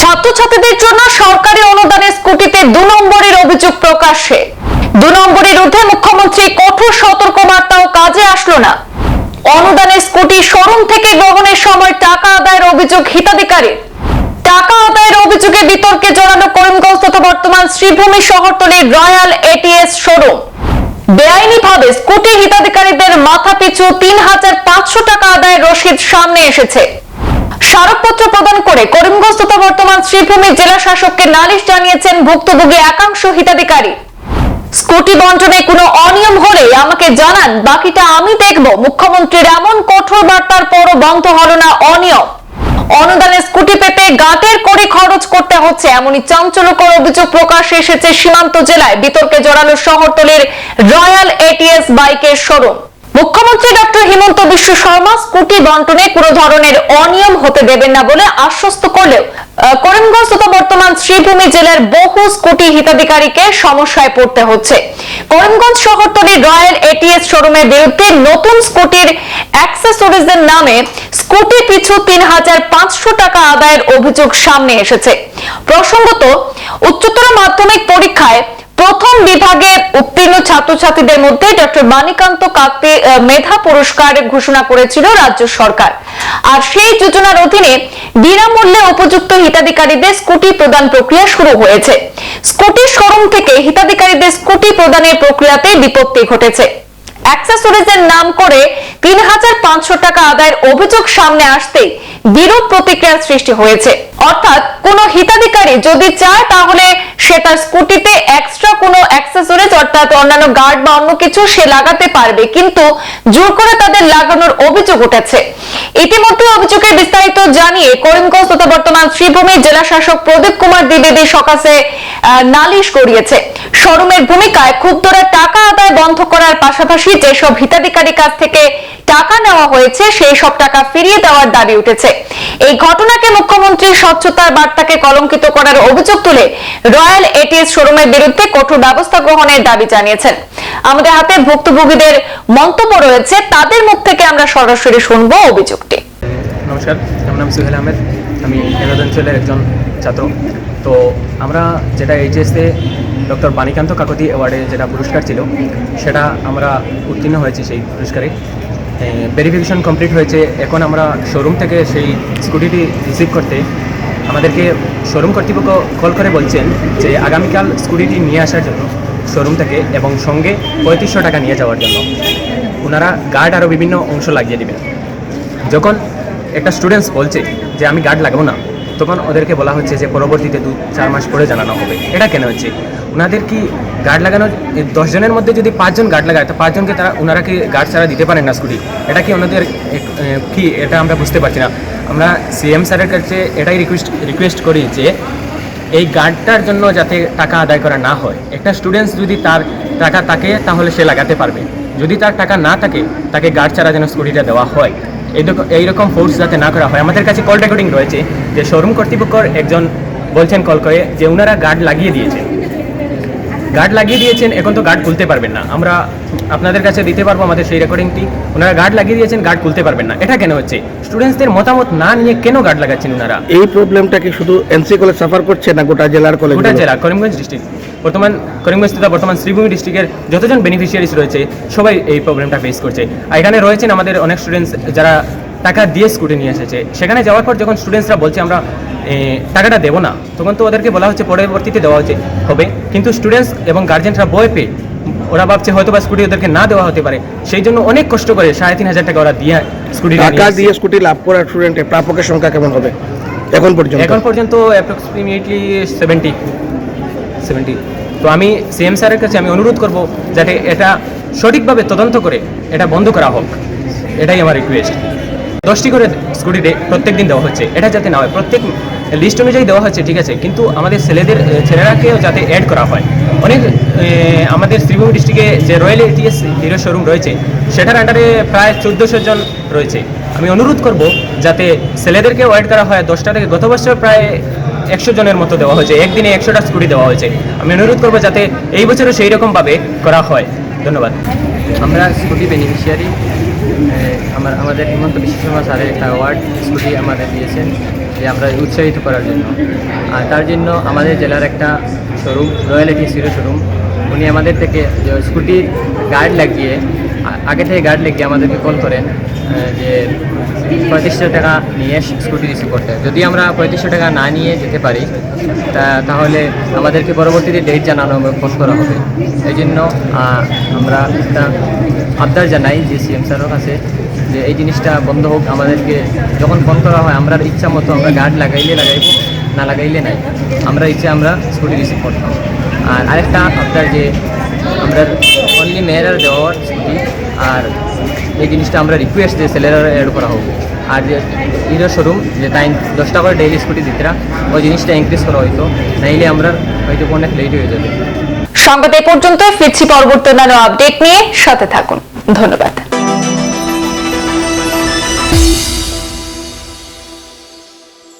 ছাত্রছাত্রীদের জন্য সরকারি অনুদানের স্কুটিতে দু নম্বরের অভিযোগ প্রকাশ্যে। দু নম্বরের ঊর্ধ্বে মুখ্যমন্ত্রী কঠোর সতর্কবার্তাও কাজে আসলো না। অনুদানের স্কুটি শোরুম থেকে গ্রহণের সময় টাকা আদায়ের অভিযোগ হিতাধিকারী টাকা আদায়ের অভিযোগে বিতর্কে জড়ানো করিমগঞ্জ তথা বর্তমান শ্রীভূমি শহরতলির রয়্যাল এটিএস শোরুম। বেআইনিভাবে স্কুটি হিতাধিকারীদের মাথা পিছু তিন হাজার পাঁচশো টাকা আদায়ের রসিদ সামনে এসেছে। স্মারকপত্র প্রদান করে করিমগঞ্জ তথা বর্তমান শ্রীভূমি জেলা শাসককে নালিশ জানিয়েছেন ভুক্তভোগী একাংশ হিতাধিকারী। স্কুটি বন্টনে কোনো অনিয়ম হলে আমাকে জানান, বাকিটা আমি দেখব। মুখ্যমন্ত্রীর এমন কঠোর বার্তার পরও বন্ধ হলো না অনিয়ম। অনুদানে স্কুটি পেতে গাঁটের করে খরচ করতে হচ্ছে এমনই চাঞ্চল্যকর অভিযোগ প্রকাশ্যে এসেছে সীমান্ত জেলায়। বিতর্কে জড়ালো শহরতলির রয়্যাল এটিএস বাইকের শোরুম। মুখ্যমন্ত্রী ডক্টর হিমন্ত বিশ্ব শর্মা স্কুটি বন্টনে কোনো ধরনের অনিয়ম হতে দেবেন না বলে আশ্বস্ত করলেও করিমগঞ্জ তথা বর্তমান শ্রীভূমি জেলার বহু স্কুটি হিতাধিকারীকে সমস্যায় পড়তে হচ্ছে। করিমগঞ্জ শহরতলির রয়্যাল এটিএস শোরুমের বিরুদ্ধে নতুন স্কুটির অ্যাক্সেসরিজের নামে স্কুটি পিছু তিন হাজার পাঁচশো টাকা আদায়ের অভিযোগ সামনে এসেছে। প্রসঙ্গত, উচ্চতর মাধ্যমিক পরীক্ষায় বিভাগে উত্তীর্ণ ছাত্রছাত্রীদের মধ্যে ডক্টর মানিকান্ত কাকতি মেধা পুরস্কার ঘোষণা করেছিল রাজ্য সরকার। আর সেই যোজনার অধীনে বিনামূল্যে উপযুক্ত হিতাধিকারীদের স্কুটি প্রদান প্রক্রিয়া শুরু হয়েছে। স্কুটি শোরুম থেকে হিতাধিকারীদের স্কুটি প্রদানের প্রক্রিয়াতে বিপত্তি ঘটেছে। অ্যাক্সেসরিজের নাম করে তিন হাজার পাঁচশো টাকা আদায়ের অভিযোগ সামনে আসতেই বিরূপ প্রতিক্রিয়ার সৃষ্টি হয়েছে। অর্থাৎ কোনো হিতাধিকারী যদি চায়, তাহলে সে তার স্কুটিতে এক্সট্রা কোনো অ্যাক্সেসরিজ অর্থাৎ অন্যান্য গার্ড বা অন্য কিছু সে লাগাতে পারবে। কিন্তু জোর করে তাদের লাগানোর অভিযোগ উঠেছে। ইতিমধ্যে অভিযোগের বিস্তারিত জানিয়ে করিমগঞ্জ তথা বর্তমান শ্রীভূমি জেলা শাসক প্রদীপ কুমার দ্বিবেদী সকাশে নালিশ করিয়েছে। শোরুমের ভূমিকায় ক্ষুব্ধরা টাকা আদায় বন্ধ করার পাশাপাশি যেসব হিতাধিকারী কাছ থেকে টাকা নেওয়া হয়েছে, সেই সব টাকা ফিরিয়ে দেওয়ার দাবি উঠেছে। এই ঘটনাকে মুখ্যমন্ত্রীর স্বচ্ছতার বার্তাকে কলঙ্কিত করার অভিযোগ তুলে রয়্যাল এটিএস শোরুমের বিরুদ্ধে কঠোর ব্যবস্থা গ্রহণের দাবি জানিয়েছেন। আমাদের হাতে ভুক্তভোগীদের মন্তব্য রয়েছে, তাদের মুখ থেকে আমরা সরাসরি শুনব অভিযোগটি। নমস্কার, আমার নাম সুহেল আহমেদ। আমি এলাদ অঞ্চলের একজন ছাত্র। তো আমরা যেটা এইচএসে ডক্টর বাণীকান্ত কাকতি অ্যাওয়ার্ডে যেটা পুরস্কার ছিল, সেটা আমরা উত্তীর্ণ হয়েছি সেই পুরস্কারে। ভেরিফিকেশন কমপ্লিট হয়েছে। এখন আমরা শোরুম থেকে সেই স্কুটিটি রিসিভ করতে আমাদেরকে শোরুম কর্তৃপক্ষ কল করে বলছেন যে আগামীকাল স্কুটিটি নিয়ে আসার জন্য শোরুম থেকে এবং সঙ্গে পঁয়ত্রিশশো টাকা নিয়ে যাওয়ার জন্য। ওনারা গার্ড আরও বিভিন্ন অংশ লাগিয়ে দেবেন। যখন একটা স্টুডেন্টস বলছে যে, আমি গার্ড লাগাবো না। তখন ওদেরকে বলা হচ্ছে যে পরবর্তীতে দু চার মাস পরে জানানো হবে। এটা কেন হচ্ছে? ওনাদের কি গার্ড লাগানো দশজনের মধ্যে যদি পাঁচজন গার্ড লাগায়, তো পাঁচজনকে তারা ওনারা কি গার্ড ছাড়া দিতে পারেন না স্কুটি? এটা কি ওনাদের কি এটা আমরা বুঝতে পারছি না। আমরা সিএম স্যারের কাছে এটাই রিকোয়েস্ট রিকোয়েস্ট করি যে এই গার্ডটার জন্য যাতে টাকা আদায় করা না হয়। একটা স্টুডেন্টস যদি তার টাকা থাকে, তাহলে সে লাগাতে পারবে। যদি তার টাকা না থাকে, তাকে গার্ড ছাড়া যেন স্কুটিটা দেওয়া হয়। এইরকম এইরকম ফোর্স যাতে না করা হয়। আমাদের কাছে কল রেকর্ডিং রয়েছে যে শোরুম কর্তৃপক্ষর একজন বলছেন কল করে যে ওনারা গার্ড লাগিয়ে দিয়েছেন। গার্ড লাগিয়ে দিয়েছেন এখন তো গার্ড খুলতে পারবেন না। আমরা আপনাদের কাছে দিতে পারব আমাদের সেই রেকর্ডিংটি ওনারা গার্ড লাগিয়ে দিয়েছেন গার্ড খুলতে পারবেন না। এটা কেন হচ্ছে? স্টুডেন্টসদের মতামত না নিয়ে কেন গার্ড লাগাচ্ছেন ওনারা এই প্রবলেমটা কি শুধু এনসি কলেজ সাফার করছে না গোটা জেলার কলেজ গোটা জেলা করিমগঞ্জ ডিস্ট্রিক্ট বর্তমান করিমগঞ্জ তথা বর্তমান শ্রীভূমি ডিস্ট্রিক্টের যতজন বেনিফিশিয়ারিজ রয়েছে সবাই এই প্রবলেমটা ফেস করছে। আর এখানে রয়েছেন আমাদের অনেক স্টুডেন্টস যারা টাকা দিয়ে স্কুটি নিয়ে এসেছে। সেখানে যাওয়ার পর যখন স্টুডেন্টসরা বলছে আমরা টাকাটা দেবো না তখন তো ওদেরকে বলা হচ্ছে পরবর্তীতে দেওয়া হচ্ছে হবে। কিন্তু স্টুডেন্টস এবং গার্জেনরা বই পেয়ে ওরা ভাবছে হয়তো বা স্কুটি ওদেরকে না দেওয়া হতে পারে। সেই জন্য অনেক কষ্ট করে সাড়ে তিন হাজার টাকা ওরা দিয়ে স্কুটি টাকা দিয়ে স্কুটি লাভ করা স্টুডেন্টের প্রাপকের সংখ্যা কেমন হবে? এখন পর্যন্ত? এখন পর্যন্ত অ্যাপ্রক্সিমেটলি সেভেন্টি সেভেন্টি তো আমি সিএম স্যারের কাছে আমি অনুরোধ করব যাতে এটা সঠিকভাবে তদন্ত করে এটা বন্ধ করা হোক। এটাই আমার রিকোয়েস্ট দশটি করে স্কুটি প্রত্যেক দিন দেওয়া হচ্ছে। এটা যাতে না হয়, প্রত্যেক লিস্ট অনুযায়ী দেওয়া হচ্ছে, ঠিক আছে। কিন্তু আমাদের ছেলেদের ছেলেরাকেও যাতে অ্যাড করা হয়। অনেক আমাদের শ্রীভূমি ডিস্ট্রিক্টে যে রয়্যাল এটিএস হিরো শোরুম রয়েছে, সেটার আন্ডারে প্রায় চোদ্দোশো জন রয়েছে। আমি অনুরোধ করব যাতে ছেলেদেরকেও অ্যাড করা হয়। দশটা থেকে গত বছর প্রায় একশো জনের মতো দেওয়া হয়েছে। একদিনে একশোটা স্কুটি দেওয়া হয়েছে। আমি অনুরোধ করব যাতে এই বছরও সেই রকমভাবে করা হয়। ধন্যবাদ। আমরা স্কুটি বেনিফিশিয়ারি আমার, আমাদের হিমন্ত বিশ্ব শর্মা স্যারের একটা অ্যাওয়ার্ড স্কুটি আমাদের দিয়েছেন, যে আমরা উৎসাহিত করার জন্য। আর তার জন্য আমাদের জেলার একটা শোরুম রয়্যালিটি সিরো শোরুম উনি আমাদের থেকে স্কুটির গার্ড লাগিয়ে আগে থেকে গার্ড লাগিয়ে আমাদেরকে কল করেন যে পঁয়ত্রিশশো টাকা নিয়ে স্কুটি রিসিভ করতে। যদি আমরা পঁয়ত্রিশশো টাকা না নিয়ে যেতে পারি, তা তাহলে আমাদেরকে পরবর্তীতে ডেট জানানো হবে ফোন করা হবে। এই জন্য আমরা একটা আবদার জানাই যে সিএম স্যারের কাছে যে এই জিনিসটা বন্ধ হোক, আমাদেরকে যখন ফোন করা হয় আমরা ইচ্ছা মতো আমরা গার্ড লাগাইলে লাগাইব, না লাগাইলে নাই। আমরা ইচ্ছা, আমরা স্কুটি রিসিভ করতাম। আর আরেকটা আবদার যে, আমরা অনলি মেয়েরা দেওয়ার আর এই জিনিসটা আমরা রিকোয়েস্ট যে সেলেরার অ্যাড করা হোক। আর যে হিরো শোরুম যে তাই দশটা করে ডেইলি স্কুটি দিতরা, ওই জিনিসটা ইনক্রিজ করা হইতো। নাইলে আমরা হয়তো অনেক লেট হয়ে যাবে সংবাদ এ পর্যন্ত, ফিরছি পরবর্তী অন্যান্য আপডেট নিয়ে। সাথে থাকুন। ধন্যবাদ।